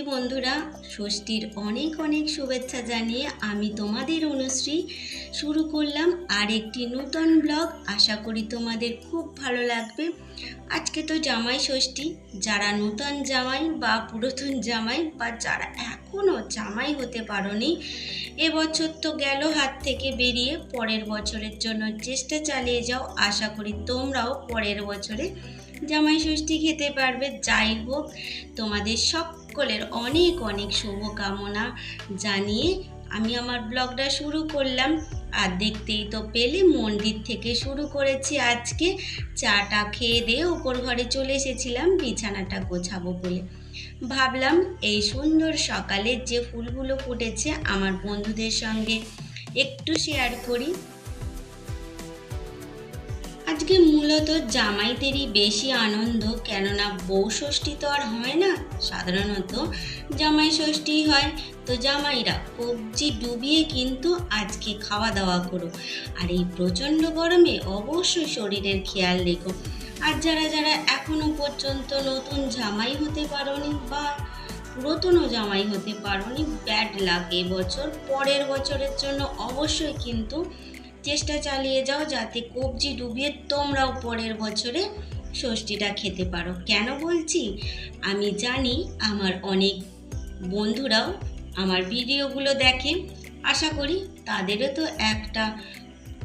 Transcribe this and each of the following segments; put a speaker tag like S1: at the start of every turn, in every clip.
S1: টি বন্ধুরা। ষষ্ঠীর অনেক অনেক শুভেচ্ছা জানিয়ে আমি তোমাদের অনুশ্রী শুরু করলাম আর একটি নূতন ব্লগ। আশা করি তোমাদের খুব ভালো লাগবে। আজকে তো জামাই ষষ্ঠী। যারা নূতন জামাই বা পুরাতন জামাই বা যারা এখনও জামাই হতে পারোনি। এবছর তো গেল হাত থেকে বেরিয়ে পরের বছরের জন্য চেষ্টা চালিয়ে যাও। আশা করি তোমরাও পরের বছরে জামাই ষষ্ঠী খেতে পারবে। যাই হোক, তোমাদের সকলের অনেক অনেক শুভকামনা জানিয়ে আমি আমার ব্লগটা শুরু করলাম। আর দেখতেই তো পেলে, মন্দির থেকে শুরু করেছি আজকে। চাটা খেয়ে দিয়ে ওপর ঘরে চলে এসেছিলাম। বিছানাটা গোছাবো বলে। ভাবলাম এই সুন্দর সকালে যে ফুলগুলো ফুটেছে আমার বন্ধুদের সঙ্গে একটু শেয়ার করি। আজকে মূলত জামাইদেরই বেশি আনন্দ, কেননা বউ ষষ্ঠী তো আর হয় না, সাধারণত জামাই ষষ্ঠী হয়, তো জামাইরা কবজি ডুবিয়ে কিন্তু আজকে খাওয়া দাওয়া করো। আর এই প্রচণ্ড গরমে অবশ্যই শরীরের খেয়াল রেখো। আর যারা যারা এখনও পর্যন্ত নতুন জামাই হতে পারোনি বা পুরাতনও জামাই হতে পারোনি ব্যাড লাগ এবছর। পরের বছরের জন্য অবশ্যই কিন্তু চেষ্টা চালিয়ে যাও যাতে কবজি ডুবিয়ে তোমরাও পরের বছরে ষষ্ঠীটা খেতে পারো। কেন বলছি? আমি জানি আমার অনেক বন্ধুরাও আমার ভিডিওগুলো দেখে। আশা করি তাদেরও তো একটা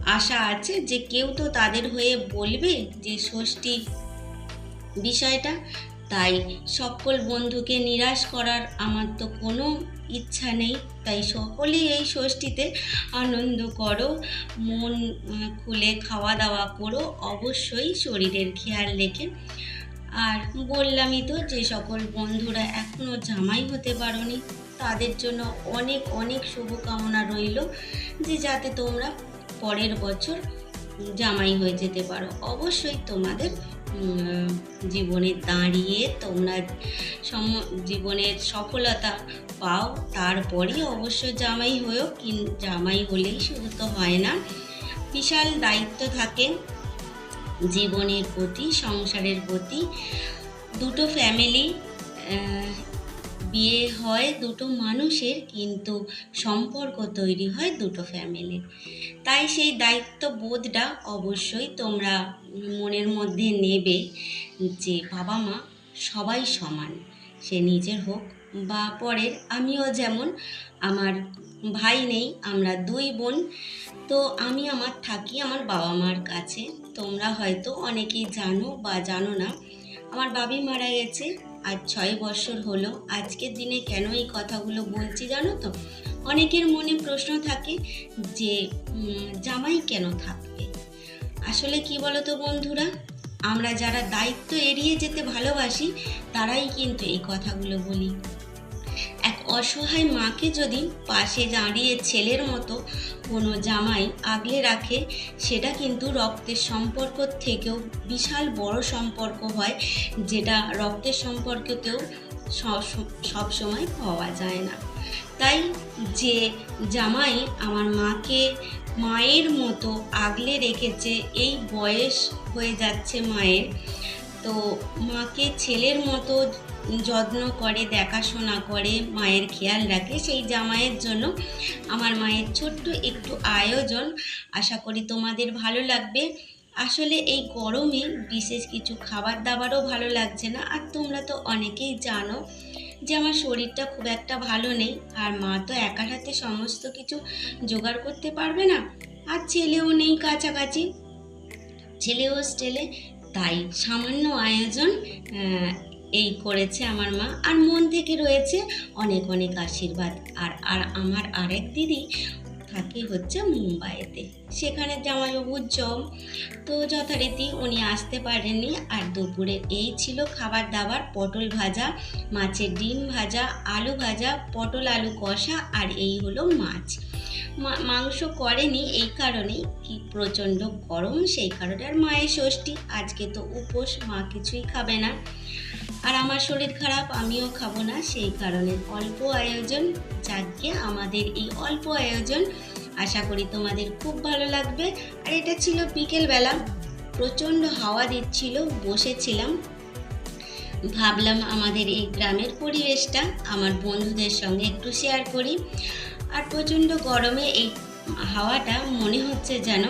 S1: আশা আছে যে কেউ তো তাদের হয়ে বলবে যে, ষষ্ঠী বিষয়টা? তাই সকল বন্ধুকে নিরাশ করার আমার তো কোনো ইচ্ছা নেই। তাই সকলেই এই ষষ্ঠীতে আনন্দ করো, মন খুলে খাওয়া দাওয়া করো, অবশ্যই শরীরের খেয়াল রেখে। আর বললামই তো যে, সকল বন্ধুরা এখনও জামাই হতে পারোনি। তাদের জন্য অনেক অনেক শুভকামনা রইল যে, যাতে তোমরা পরের বছর জামাই হয়ে যেতে পারো। অবশ্যই তোমাদের জীবনে দাঁড়িয়ে তোমরা সম, জীবনের সফলতা পাও। তারপরেই অবশ্য জামাই হয়েও কিন, জামাই হলেই শুধু তো হয় না। বিশাল দায়িত্ব থাকে জীবনের প্রতি, সংসারের প্রতি। দুটো ফ্যামিলি বিয়ে হয় দুটো মানুষের, কিন্তু সম্পর্ক তৈরি হয় দুটো ফ্যামিলির তাই সেই দায়িত্ব বোধটা অবশ্যই তোমরা মনের মধ্যে নেবে যে বাবা মা সবাই সমান, সে নিজের হোক বা পরের। আমিও যেমন, আমার ভাই নেই, আমরা দুই বোন। তো আমি আমার থাকি আমার বাবা মার কাছে। তোমরা হয়তো অনেকেই জানো বা জানো না, আমার বাবি মারা গেছে। আজ ছয় বছর হলো, আজকের দিনে কেন এই কথাগুলো বলছি জানো তো? অনেকের মনে প্রশ্ন থাকে যে জামাই কেন থাকবে? আসলে কি বলো তো বন্ধুরা, আমরা যারা দায়িত্ব এড়িয়ে যেতে ভালোবাসি, তারাই কিন্তু এই কথাগুলো বলি। অসহায় মাকে যদি পাশে দাঁড়িয়ে ছেলের মতো কোনো জামাই আগলে রাখে, সেটা কিন্তু রক্তের সম্পর্ক থেকেও বিশাল বড় সম্পর্ক হয়, যেটা রক্তের সম্পর্কতেও সব সময় পাওয়া যায় না। তাই যে জামাই আমার মাকে মায়ের মতো আগলে রেখেছে, এই বয়স হয়ে যাচ্ছে মায়ের তো মাকে ছেলের মতো যত্ন করে, দেখাশোনা করে, মায়ের খেয়াল রাখে। সেই জামাইয়ের জন্য আমার মায়ের ছোট্ট একটু আয়োজন। আশা করি তোমাদের ভালো লাগবে। আসলে এই গরমে বিশেষ কিছু খাবার দাবারও ভালো লাগছে না। আর তোমরা তো অনেকেই জানো যে আমার শরীরটা খুব একটা ভালো নেই। আর মা তো একার হাতে সমস্ত কিছু জোগাড় করতে পারবে না। আর ছেলেও নেই কাছাকাছি। ছেলে হোস্টেলে তাই সামান্য আয়োজন এই করেছে আমার মা। আর মন থেকে রয়েছে অনেক অনেক আশীর্বাদ। আর আর আমার আরেক দিদি থাকে হচ্ছে মুম্বাইতে। সেখানে জামাইবাবুর জম তো যথারীতি উনি আসতে পারেননি। আর দুপুরে এই ছিল খাবার দাবার, পটল ভাজা, মাছের ডিম ভাজা, আলু ভাজা, পটল আলু কষা, আর এই হলো মাছ। মাংস করেনি এই কারণেই কি প্রচণ্ড গরম, সেই কারণে আর মায়ের ষষ্ঠী। আজকে তো উপোস, মা কিছুই খাবে না। আর আমার শরীর খারাপ, আমিও খাব না। সেই কারণে অল্প আয়োজন, যাকে আমাদের এই অল্প আয়োজন, আশা করি তোমাদের খুব ভালো লাগবে। আর এটা ছিল বিকেলবেলা, প্রচণ্ড হাওয়া দিচ্ছিল, বসেছিলাম। ভাবলাম আমাদের এই গ্রামের পরিবেশটা, আমার বন্ধুদের সঙ্গে একটু শেয়ার করি। আর প্রচণ্ড গরমে এই হাওয়াটা মনে হচ্ছে যেন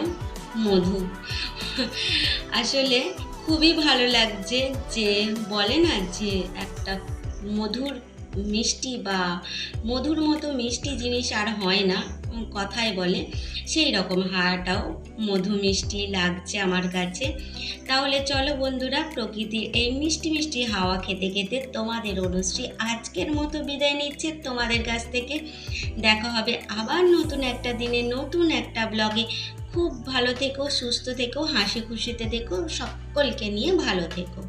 S1: মধু। আসলে খুবই ভালো লাগছে যে বলে না যে একটা মধুর মিষ্টি বা মধুর মতো মিষ্টি জিনিস আর হয় না কথায় বলে। সেই রকম হাওয়াটাও মধু মিষ্টি লাগছে আমার কাছে। তাহলে চলো বন্ধুরা, প্রকৃতির এই মিষ্টি মিষ্টি হাওয়া খেতে খেতে তোমাদের অনুশ্রী আজকের মতো বিদায় নিচ্ছে তোমাদের কাছ থেকে। দেখা হবে আবার নতুন একটা দিনে, নতুন একটা ব্লগে। খুব ভালো থেকো সুস্থ থেকো হাসি খুশিতে থেকো সকলকে নিয়ে ভালো থেকো।